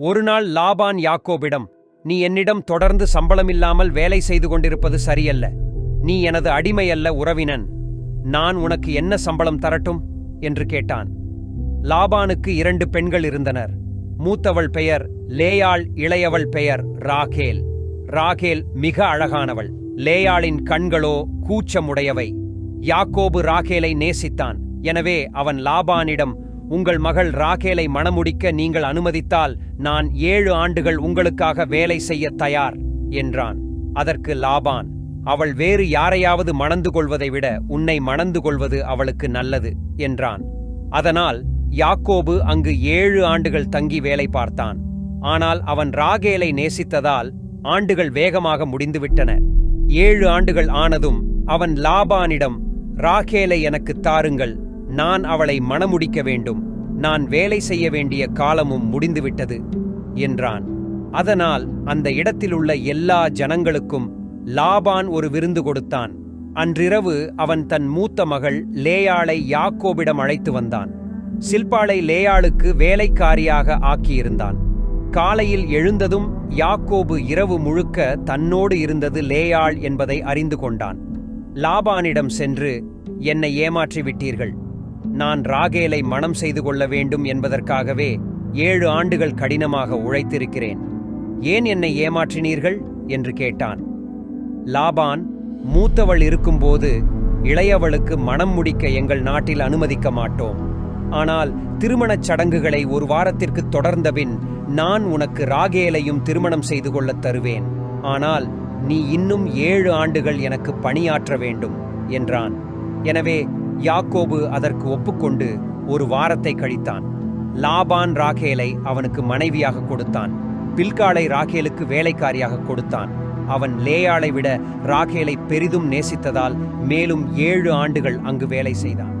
ஒருநாள் லாபான் யாக்கோபிடம் நீ என்னிடம் தொடர்ந்து சம்பளமில்லாமல் வேலை செய்து கொண்டிருப்பது சரியல்ல. நீ எனது அடிமை அல்ல உறவினன். நான் உனக்கு என்ன சம்பளம் தரட்டும்? என்று கேட்டான். லாபானுக்கு இரண்டு பெண்கள் இருந்தனர். மூத்தவள் பெயர் லேயாள் இளையவள் பெயர் ராகேல். ராகேல் மிக அழகானவள். லேயாளின் கண்களோ கூச்சமுடையவை. யாக்கோபு ராகேலை நேசித்தான். எனவே அவன் லாபானிடம் உங்கள் மகள் ராகேலை மணமுடிக்க நீங்கள் அனுமதித்தால் நான் ஏழு ஆண்டுகள் உங்களுக்காக வேலை செய்ய தயார் என்றான். அதற்கு லாபான் அவள் வேறு யாரையாவது மணந்து கொள்வதை விட உன்னை மணந்து கொள்வது அவளுக்கு நல்லது என்றான். அதனால் யாக்கோபு அங்கு ஏழு ஆண்டுகள் தங்கி வேலை பார்த்தான். ஆனால் அவன் ராகேலை நேசித்ததால் ஆண்டுகள் வேகமாக முடிந்துவிட்டன. ஏழு ஆண்டுகள் ஆனதும் அவன் லாபானிடம் ராகேலை எனக்கு தாருங்கள் நான் அவளை மணமுடிக்க வேண்டும். நான் வேலை செய்ய வேண்டிய காலமும் முடிந்துவிட்டது என்றான். அதனால் அந்த இடத்திலுள்ள எல்லா ஜனங்களுக்கும் லாபான் ஒரு விருந்து கொடுத்தான். அன்றிரவு அவன் தன் மூத்த மகள் லேயாளை யாக்கோபிடம் அழைத்து வந்தான். சில்பாளை லேயாளுக்கு வேலைக்காரியாக ஆக்கியிருந்தான். காலையில் எழுந்ததும் யாக்கோபு இரவு முழுக்க தன்னோடு இருந்தது லேயாள் என்பதை அறிந்து கொண்டான். லாபானிடம் சென்று என்னை ஏமாற்றி விட்டீர்கள் நான் ராகேலை மணம் செய்து கொள்ள வேண்டும் என்பதற்காகவே ஏழு ஆண்டுகள் கடினமாக உழைத்திருக்கிறேன். ஏன் என்னை ஏமாற்றினீர்கள்? என்று கேட்டான். லாபான் மூத்தவள் இருக்கும்போது இளையவளுக்கு மணம் முடிக்க எங்கள் நாட்டில் அனுமதிக்க மாட்டோம். ஆனால் திருமணச் சடங்குகளை ஒரு வாரத்திற்கு தொடர்ந்தபின் நான் உனக்கு ராகேலையும் திருமணம் செய்து கொள்ளத் தருவேன். ஆனால் நீ இன்னும் ஏழு ஆண்டுகள் எனக்கு பணியாற்ற வேண்டும் என்றான். எனவே யாக்கோபு அதற்கு ஒப்புக்கொண்டு ஒரு வாரத்தை கழித்தான். லாபான் ராகேலை அவனுக்கு மனைவியாக கொடுத்தான். பில்காளை ராகேலுக்கு வேலைக்காரியாக கொடுத்தான். அவன் லேயாளை விட ராகேலை பெரிதும் நேசித்ததால் மேலும் ஏழு ஆண்டுகள் அங்கு வேலை செய்தான்.